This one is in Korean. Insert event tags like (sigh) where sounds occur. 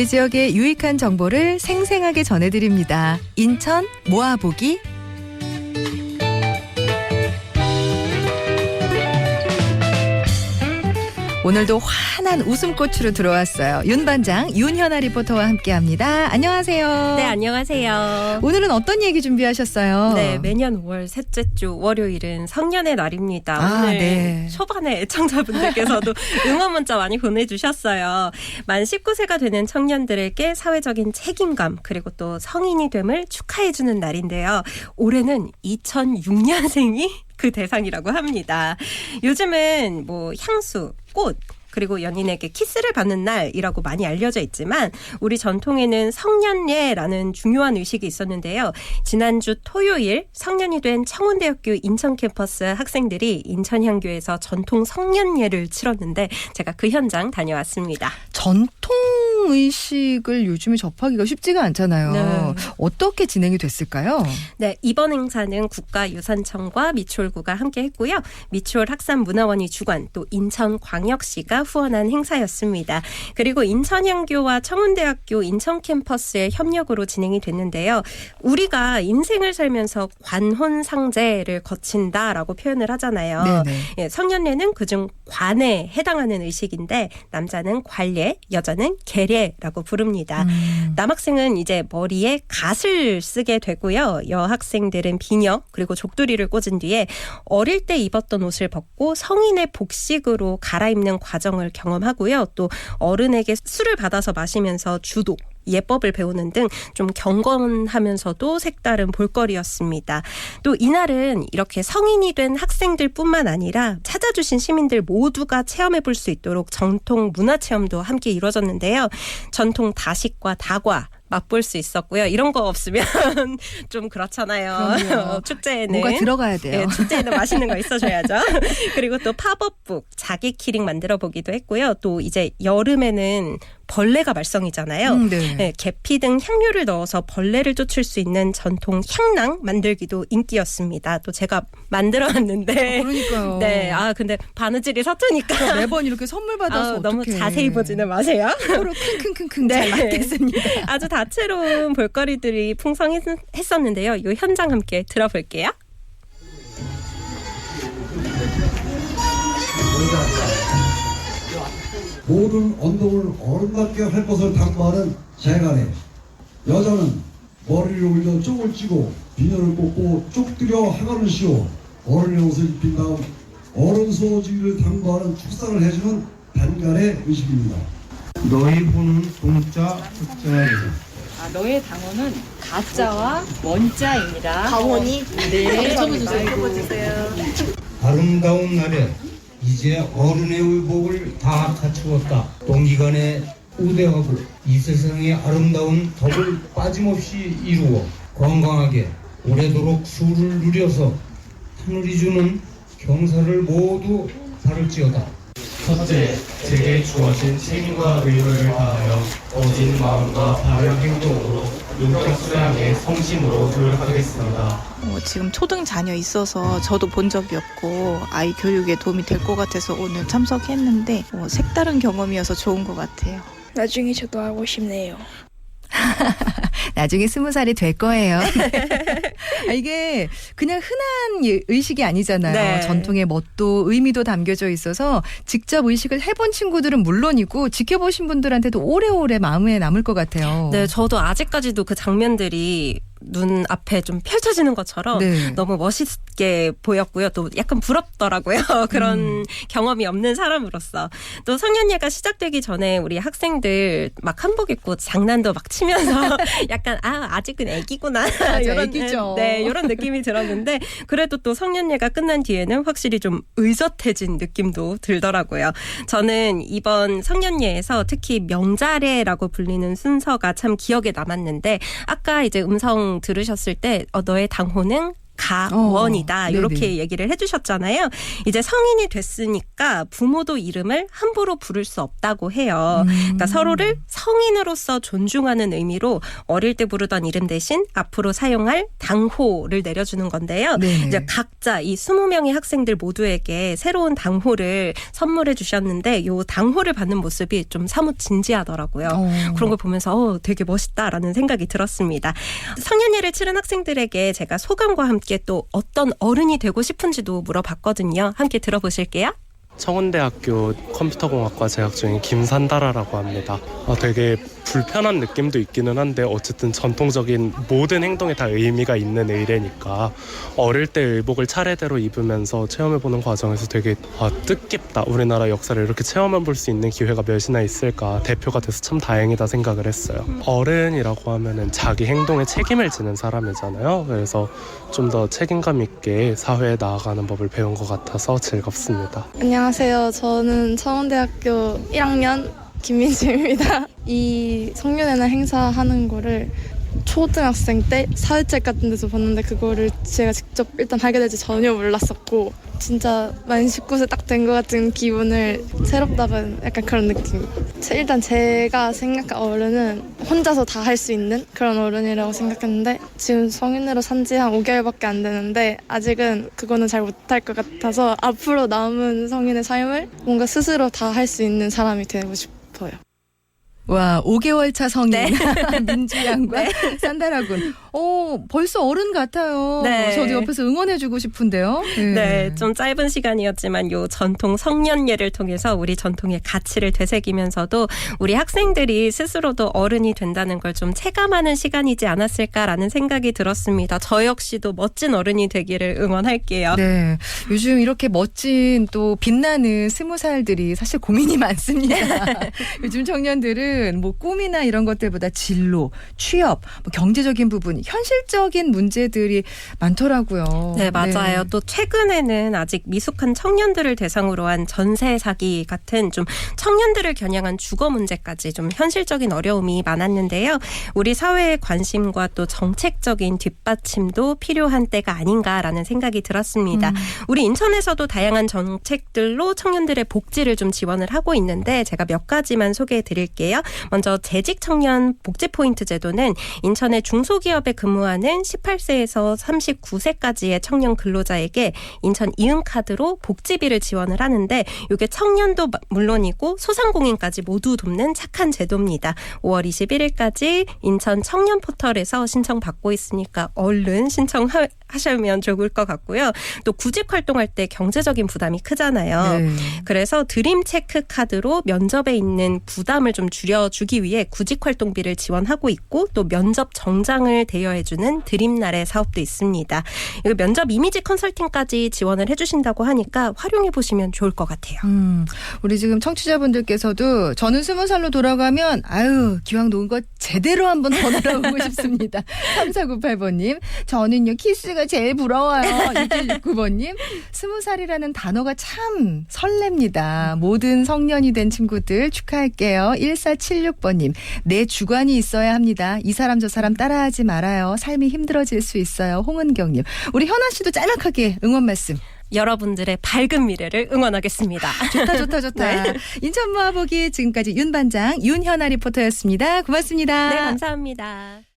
우리 지역의 유익한 정보를 생생하게 전해드립니다. 인천 모아보기 오늘도 환한 웃음꽃으로 들어왔어요. 윤 반장 윤현아 리포터와 함께합니다. 안녕하세요. 네, 안녕하세요. 오늘은 어떤 얘기 준비하셨어요? 네, 매년 5월 셋째 주 월요일은 성년의 날입니다. 아, 오늘 네. 초반에 애청자분들께서도 (laughs) 응원 문자 많이 보내주셨어요. 만 19세가 되는 청년들에게 사회적인 책임감 그리고 또 성인이 됨을 축하해주는 날인데요. 올해는 2006년생이 그 대상이라고 합니다. 요즘은 뭐 향수, 꽃, 그리고 연인에게 키스를 받는 날이라고 많이 알려져 있지만 우리 전통에는 성년예라는 중요한 의식이 있었는데요. 지난주 토요일 성년이 된 청운대학교 인천 캠퍼스 학생들이 인천향교에서 전통 성년예를 치렀는데 제가 그 현장 다녀왔습니다. 전통 의식을 요즘에 접하기가 쉽지가 않잖아요. 네. 어떻게 진행이 됐을까요? 네, 이번 행사는 국가유산청과 미추홀구가 함께 했고요. 미추홀 학산문화원이 주관, 또 인천광역시가 후원한 행사였습니다. 그리고 인천향교와 청운대학교 인천 캠퍼스의 협력으로 진행이 됐는데요. 우리가 인생을 살면서 관혼상제를 거친다라고 표현을 하잖아요. 예, 성년례는 그중 관에 해당하는 의식인데 남자는 관례, 여자는 계례라고 부릅니다. 음. 남학생은 이제 머리에 갓을 쓰게 되고요. 여학생들은 비녀 그리고 족두리를 꽂은 뒤에 어릴 때 입었던 옷을 벗고 성인의 복식으로 갈아입는 과정 을 경험하고요. 또 어른에게 술을 받아서 마시면서 주도 예법을 배우는 등 좀 경건하면서도 색다른 볼거리였습니다. 또 이날은 이렇게 성인이 된 학생들 뿐만 아니라 찾아주신 시민들 모두가 체험해 볼 수 있도록 전통 문화 체험도 함께 이루어졌는데요. 전통 다식과 다과 맛볼 수 있었고요. 이런 거 없으면 (laughs) 좀 그렇잖아요. (laughs) 축제에는 뭐가 들어가야 돼요. 네, 축제에는 맛있는 거 (laughs) 있어줘야죠. 그리고 또 팝업북, 자기 키링 만들어 보기도 했고요. 또 이제 여름에는 벌레가 말썽이잖아요. 음, 네. 네, 계피 등 향료를 넣어서 벌레를 쫓을 수 있는 전통 향낭 만들기도 인기였습니다. 또 제가 만들어 왔는데 그러니까요. (laughs) 네, 아 근데 바느질이 서투니까 매번 이렇게 선물 받아서 아, 너무. 자세히 보지는 마세요. 서로 킁킁킁킁 네. 잘 맞겠습니다. (laughs) 아주 다채로운 볼거리들이 풍성했었는데요. 이 현장 함께 들어볼게요. 모든 운동을 어른답게 할 것을 당부하는 재간에 여자는 머리를 올려 쪽을 찌고 비녀를 꽂고 쪽들여 하관을 씌워 어른의 옷을 입힌 다음 어른 소지를 당부하는 축사를 해주는 단간의 의식입니다. 너희 후는 동자 숫자이다. 아, 너의 당원은 가짜와 원자입니다. 강원이 네. 아름다운 날에 이제 어른의 의복을 다 갖추었다. 동기간에 우대하고 이 세상의 아름다운 덕을 빠짐없이 이루어 건강하게 오래도록 수를 누려서 하늘이 주는 경사를 모두 바를지어다. 첫째, 제게 주어진 책임과 의무를 다하여 어진 마음과 바른 행동으로 윤택 수양에 성심으로 노력하겠습니다. 어, 지금 초등 자녀 있어서 저도 본 적이 없고 아이 교육에 도움이 될 것 같아서 오늘 참석했는데 어, 색다른 경험이어서 좋은 것 같아요. 나중에 저도 하고 싶네요. (laughs) 나중에 스무 살이 될 거예요. (laughs) 아, 이게 그냥 흔한 예- 의식이 아니잖아요. 네. 전통의 멋도 의미도 담겨져 있어서 직접 의식을 해본 친구들은 물론이고 지켜보신 분들한테도 오래오래 마음에 남을 것 같아요. 네, 저도 아직까지도 그 장면들이 눈 앞에 좀 펼쳐지는 것처럼 네. 너무 멋있게 보였고요. 또 약간 부럽더라고요. (laughs) 그런 음. 경험이 없는 사람으로서. 또 성년예가 시작되기 전에 우리 학생들 막 한복 입고 장난도 막 치면서 (laughs) 약간 아 아직은 애기구나 (laughs) 맞아, 애기죠. 네 이런 느낌이 들었는데 그래도 또 성년예가 끝난 뒤에는 확실히 좀 의젓해진 느낌도 들더라고요. 저는 이번 성년예에서 특히 명자례라고 불리는 순서가 참 기억에 남았는데 아까 이제 음성 들으셨을 때 어, 너의 당호는 가원이다 어, 이렇게. 얘기를 해주셨잖아요. 이제 성인이 됐으니까 부모도 이름을 함부로 부를 수 없다고 해요. 음. 그러니까 서로를 성인으로서 존중하는 의미로 어릴 때 부르던 이름 대신 앞으로 사용할 당호를 내려주는 건데요. 네네. 이제 각자 이 20명의 학생들 모두에게 새로운 당호를 선물해 주셨는데 요 당호를 받는 모습이 좀 사뭇 진지하더라고요. 어. 그런 걸 보면서 어, 되게 멋있다라는 생각이 들었습니다. 성년예를 치른 학생들에게 제가 소감과 함께 또 어떤 어른이 되고 싶은지도 물어봤거든요. 함께 들어보실게요. 청운대학교 컴퓨터공학과 재학 중인 김산다라라고 합니다. 어, 되게 불편한 느낌도 있기는 한데 어쨌든 전통적인 모든 행동에 다 의미가 있는 의례니까 어릴 때 의복을 차례대로 입으면서 체험해보는 과정에서 되게 아, 뜻깊다. 우리나라 역사를 이렇게 체험해볼 수 있는 기회가 몇이나 있을까 대표가 돼서 참 다행이다 생각을 했어요. 어른이라고 하면은 자기 행동에 책임을 지는 사람이잖아요. 그래서 좀 더 책임감 있게 사회에 나아가는 법을 배운 것 같아서 즐겁습니다. 안녕 하세요. 저는 청원대학교 1학년 김민주입니다. 이 성년회나 행사하는 거를 초등학생 때 사회책 같은 데서 봤는데 그거를 제가 직접 일단 하게 될지 전혀 몰랐었고 진짜 만 19세 딱 된 것 같은 기분을 새롭다는 약간 그런 느낌. 제- 일단 제가 생각한 어른은 혼자서 다 할 수 있는 그런 어른이라고 생각했는데 지금 성인으로 산 지 한 5개월밖에 안 되는데 아직은 그거는 잘 못할 것 같아서 앞으로 남은 성인의 삶을 뭔가 스스로 다 할 수 있는 사람이 되고 싶어요. 와, 5개월 차 성인 네. (laughs) 민주 양과 산다라군. 어, 벌써 어른 같아요. 네. 저도 옆에서 응원해주고 싶은데요. 네, 좀 짧은 시간이었지만 요 전통 성년예를 통해서 우리 전통의 가치를 되새기면서도 우리 학생들이 스스로도 어른이 된다는 걸 좀 체감하는 시간이지 않았을까라는 생각이 들었습니다. 저 역시도 멋진 어른이 되기를 응원할게요. 네. 요즘 이렇게 멋진 또 빛나는 스무 살들이 사실 고민이 (laughs) 많습니다. 요즘 청년들은 뭐 꿈이나 이런 것들보다 진로, 취업, 뭐 경제적인 부분, 현실적인 문제들이 많더라고요. 네, 맞아요. 또 최근에는 아직 미숙한 청년들을 대상으로 한 전세 사기 같은 좀 청년들을 겨냥한 주거 문제까지 좀 현실적인 어려움이 많았는데요. 우리 사회의 관심과 또 정책적인 뒷받침도 필요한 때가 아닌가라는 생각이 들었습니다. 음. 우리 인천에서도 다양한 정책들로 청년들의 복지를 좀 지원을 하고 있는데 제가 몇 가지만 소개해 드릴게요. 먼저 재직 청년 복지 포인트 제도는 인천의 중소기업에 근무하는 18세에서 39세까지의 청년 근로자에게 인천 이은카드로 복지비를 지원을 하는데 이게 청년도 마- 물론이고 소상공인까지 모두 돕는 착한 제도입니다. 5월 21일까지 인천 청년 포털에서 신청받고 있으니까 얼른 신청 하시면 좋을 것 같고요. 또 구직 활동할 때 경제적인 부담이 크잖아요. 네. 그래서 드림 체크 카드로 면접에 있는 부담을 좀 줄여주기 위해 구직 활동비를 지원하고 있고 또 면접 정장을 대여해주는 드림날의 사업도 있습니다. 이거 면접 이미지 컨설팅까지 지원을 해주신다고 하니까 활용해 보시면 좋을 것 같아요. 음, 우리 지금 청취자분들께서도 저는 스무 살로 돌아가면 아유 기왕 놓은 거 제대로 한번 (laughs) 더 놀아보고 싶습니다. 3498번님 저는요 키스가 제일 부러워요. 6169번님 스무 살이라는 단어가 참 설렙니다. 모든 성년이 된 친구들 축하할게요. 1476번님 내 주관이 있어야 합니다. 이 사람 저 사람 따라하지 말아요. 삶이 힘들어질 수 있어요. 홍은경님 우리 현아 씨도 짤막하게 응원 말씀. 여러분들의 밝은 미래를 응원하겠습니다. 좋다 좋다 (laughs) 좋다. 네. 인천 모아보기 지금까지 윤 반장 윤현아 리포터였습니다. 고맙습니다. 네, 감사합니다.